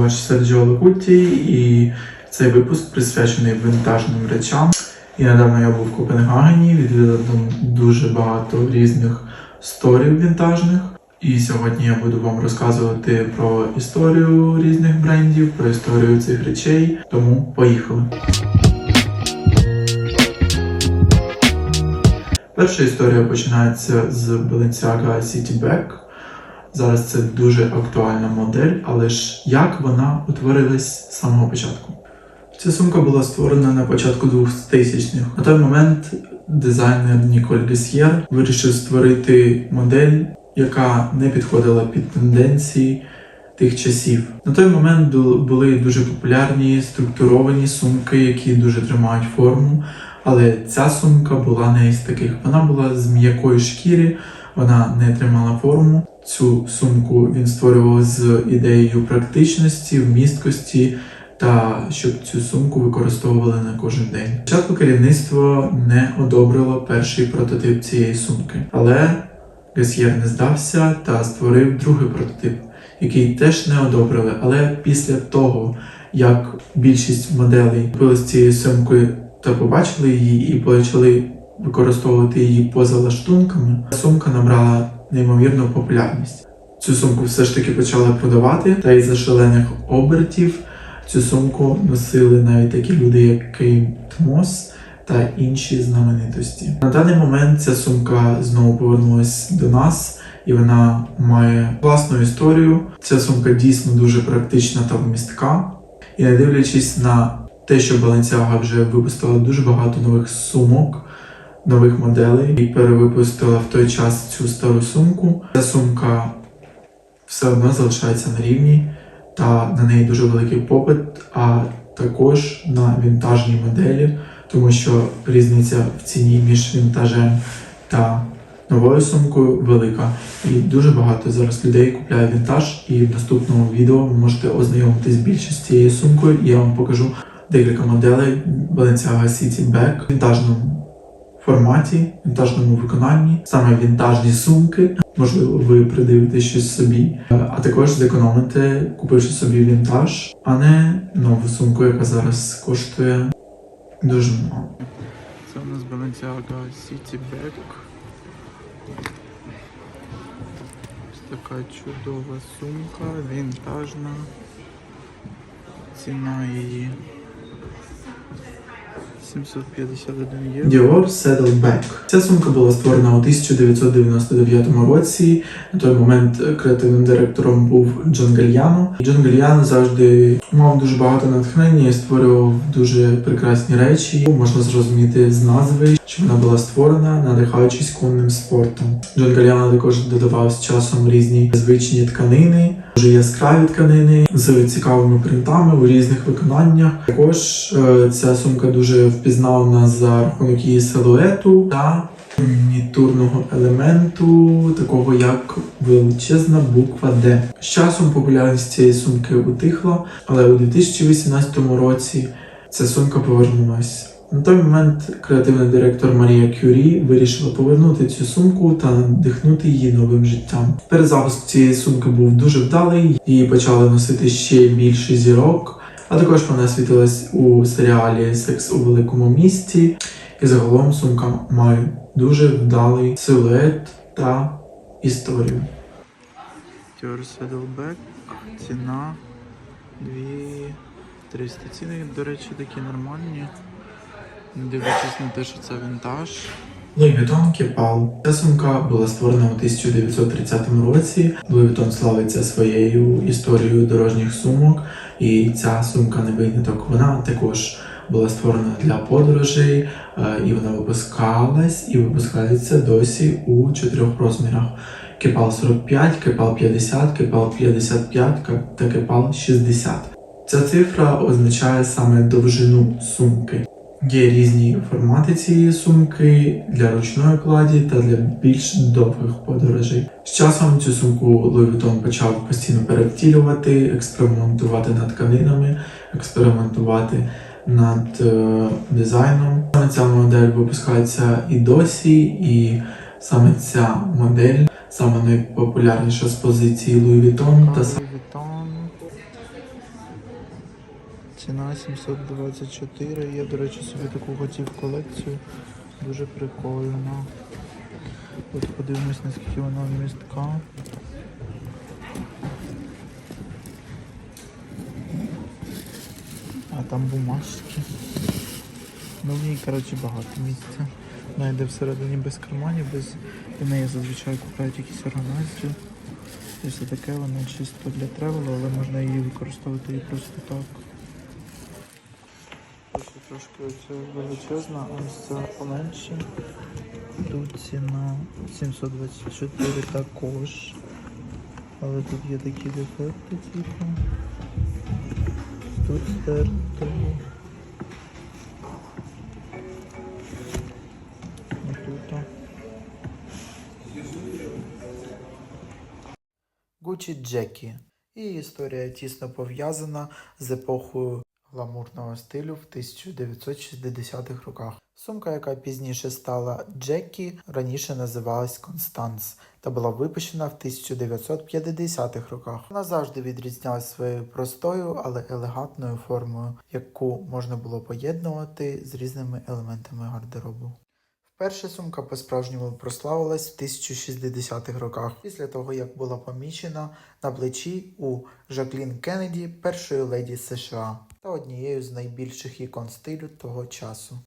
ваш Серджіо Лакутті і цей випуск присвячений винтажним речам. І недавно я був в Копенгагені, відвідав там дуже багато різних сторів вінтажних. І сьогодні я буду вам розказувати про історію різних брендів, про історію цих речей. Тому поїхали. Перша історія починається з Balenciaga City Bag. Зараз це дуже актуальна модель, але ж як вона утворилась з самого початку? Ця сумка була створена на початку 2000-х. На той момент дизайнер Ніколь Гесьєр вирішив створити модель, яка не підходила під тенденції тих часів. На той момент були дуже популярні структуровані сумки, які дуже тримають форму. Але ця сумка була не із таких. Вона була з м'якої шкіри, вона не тримала форму. Цю сумку він створював з ідеєю практичності, вмісткості та щоб цю сумку використовували на кожен день. Спочатку керівництво не одобрило перший прототип цієї сумки, але Гесьєр не здався та створив другий прототип, який теж не одобрили. Але після того, як більшість моделей купили з цією сумкою та побачили її і почали використовувати її поза лаштунками, сумка набрала неймовірну популярність. Цю сумку все ж таки почали продавати, та й за шалених обертів цю сумку носили навіть такі люди, як Кейм Тмос та інші знаменитості. На даний момент ця сумка знову повернулась до нас, і вона має власну історію. Ця сумка дійсно дуже практична та вмістка. І не дивлячись на те, що Balenciaga вже випустила дуже багато нових сумок, нових моделей і перевипустила в той час цю стару сумку. Ця сумка все одно залишається на рівні, та на неї дуже великий попит, а також на вінтажні моделі, тому що різниця в ціні між вінтажем та новою сумкою велика. І дуже багато зараз людей купляє вінтаж. І в наступному відео ви можете ознайомитись більше з цією сумкою. І я вам покажу декілька моделей Balenciaga City Bag в вінтажному форматі, вінтажному виконанні, саме вінтажні сумки. Можливо, ви придивите щось собі, а також зекономите, купивши собі вінтаж, а не нову сумку, яка зараз коштує дуже мало. Це у нас Balenciaga City Bag. Ось така чудова сумка, вінтажна. Ціна її 751 євро. Dior Saddleback. Ця сумка була створена у 1999 році. На той момент креативним директором був Джон Гальяно. Джон Гальяно завжди мав дуже багато натхнення і створював дуже прекрасні речі. Можна зрозуміти з назви, що вона була створена, надихаючись конним спортом. Джон Гальяно також додавав з часом різні звичні тканини, дуже яскраві тканини з цікавими принтами у різних виконаннях. Також е, ця сумка дуже впізнавана за рахунок її силуету та мінітурного елементу, такого як величезна буква Д. З часом популярність цієї сумки утихла, але у 2018 році ця сумка повернулась. На той момент креативний директор Марія Кюрі вирішила повернути цю сумку та надихнути її новим життям. Перезапуск цієї сумки був дуже вдалий, її почали носити ще більше зірок. А також вона світилась у серіалі Секс у великому місті. І загалом сумка має дуже вдалий силует та історію. Saddleback, ціна 2300. Ціни, до речі, такі нормальні. Не дивлячись на те, що це вінтаж. Louis Vuitton Kepal. Ця сумка була створена у 1930 році. Louis славиться своєю історією дорожніх сумок, і ця сумка не виняток. Вона також була створена для подорожей, е, і вона випускалась і випускається досі у чотирьох розмірах. Кепал 45, Кепал 50, Кепал 55 та Кепал 60. Ця цифра означає саме довжину сумки. Є різні формати цієї сумки для ручної кладі та для більш довгих подорожей. З часом цю сумку Louis Vuitton почав постійно перевтілювати, експериментувати над тканинами, експериментувати над е, дизайном. Саме ця модель випускається і досі, і саме ця модель саме найпопулярніша з позиції Louis Vuitton та саме Vuitton. Ціна 724. Я, до речі, собі таку хотів колекцію. Дуже прикольно. От подивимось, наскільки вона містка. А там бумажки. Ну в ній, коротше, багато місця. Вона йде всередині без карманів, без в неї зазвичай купляють якісь органайзери. І все таке, вона чисто для тревелу, але можна її використовувати і просто так. Трошки оця величезна, а ось ця поменше. Тут ціна 724 також. Але тут є такі дефекти, типу. Тут стерто. Гучі Джекі. Її історія тісно пов'язана з епохою гламурного стилю в 1960-х роках. Сумка, яка пізніше стала Джекі, раніше називалась Констанс та була випущена в 1950-х роках. Вона завжди відрізнялася своєю простою, але елегантною формою, яку можна було поєднувати з різними елементами гардеробу. Вперше сумка по-справжньому прославилась в 1060-х роках, після того як була помічена на плечі у Жаклін Кеннеді, першої леді США та однією з найбільших ікон стилю того часу.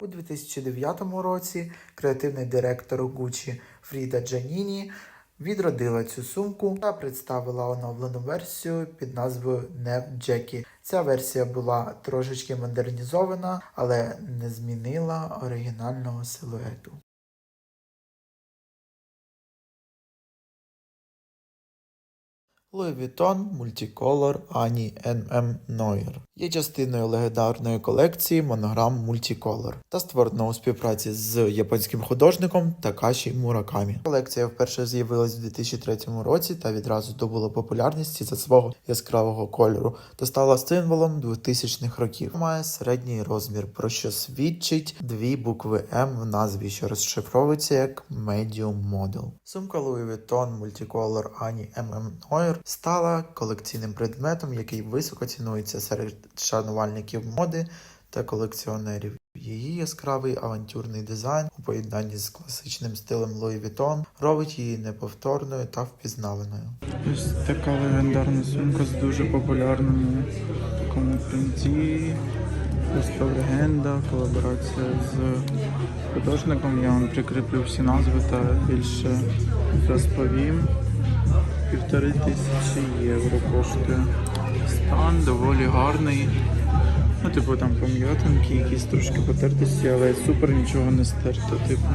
У 2009 році креативний директор Gucci Фріда Джаніні відродила цю сумку та представила оновлену версію під назвою Neb Jackie. Ця версія була трошечки модернізована, але не змінила оригінального силуету. Louis Vuitton Multicolor Ані М.М. Нойер є частиною легендарної колекції монограм Multicolor та створена у співпраці з японським художником Такаші Муракамі. Колекція вперше з'явилась у 2003 році та відразу здобула популярність за свого яскравого кольору та стала символом 2000-х років. Має середній розмір, про що свідчить дві букви М в назві, що розшифровується як Medium Model. Сумка Louis Vuitton Multicolor Ані ММ Нойер стала колекційним предметом, який високо цінується серед шанувальників моди та колекціонерів. Її яскравий авантюрний дизайн у поєднанні з класичним стилем Louis Vuitton робить її неповторною та впізнаваною. Ось така легендарна сумка з дуже популярним такому принті. Просто легенда, колаборація з художником. Я вам прикріплю всі назви та більше розповім. Півтори тисячі євро коштує. Стан доволі гарний. Ну, типу, там пом'ятинки, якісь трошки потертості, але супер нічого не стерто, типу.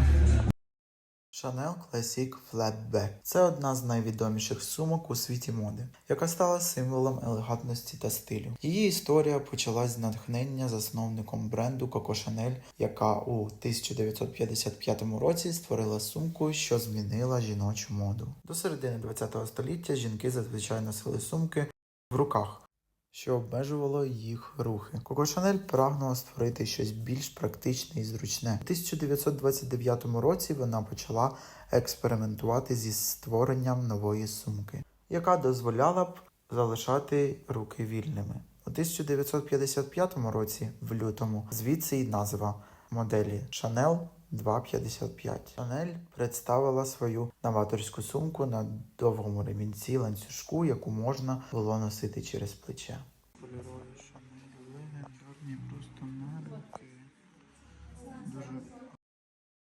Chanel Classic Flatback – це одна з найвідоміших сумок у світі моди, яка стала символом елегантності та стилю. Її історія почалась з натхнення засновником бренду Coco Chanel, яка у 1955 році створила сумку, що змінила жіночу моду. До середини ХХ століття жінки зазвичай носили сумки в руках що обмежувало їх рухи. Коко Шанель прагнула створити щось більш практичне і зручне. У 1929 році вона почала експериментувати зі створенням нової сумки, яка дозволяла б залишати руки вільними. У 1955 році, в лютому, звідси й назва моделі Chanel 255. Шанель представила свою новаторську сумку на довгому ремінці ланцюжку, яку можна було носити через плече.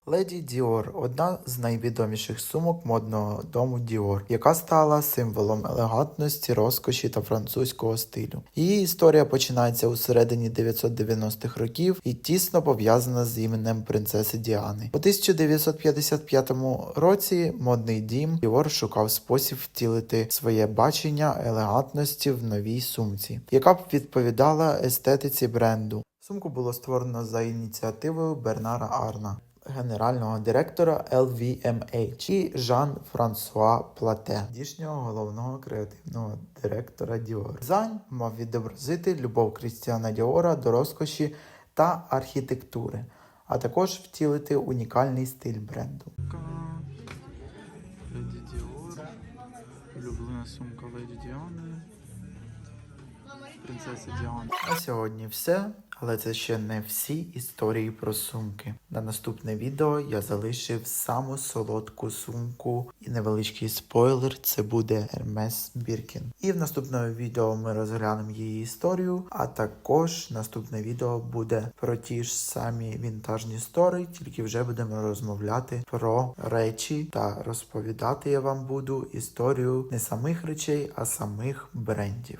Леді Діор одна з найвідоміших сумок модного дому Діор, яка стала символом елегантності, розкоші та французького стилю. Її історія починається у середині 990-х років і тісно пов'язана з іменем принцеси Діани. У 1955 році модний дім Діор шукав спосіб втілити своє бачення елегантності в новій сумці, яка б відповідала естетиці бренду. Сумку було створено за ініціативою Бернара Арна генерального директора LVMH і Жан-Франсуа Плате, дійшнього головного креативного директора Dior. Дизайн мав відобразити любов Крістіана Діора до розкоші та архітектури, а також втілити унікальний стиль бренду. Леді Діор, улюблена Улюблена сумка Леді Діани. Принцеси Діани. На сьогодні все, але це ще не всі історії про сумки. На наступне відео я залишив саму солодку сумку і невеличкий спойлер це буде Hermes Birkin. І в наступному відео ми розглянемо її історію, а також наступне відео буде про ті ж самі вінтажні стори, тільки вже будемо розмовляти про речі та розповідати я вам буду історію не самих речей, а самих брендів.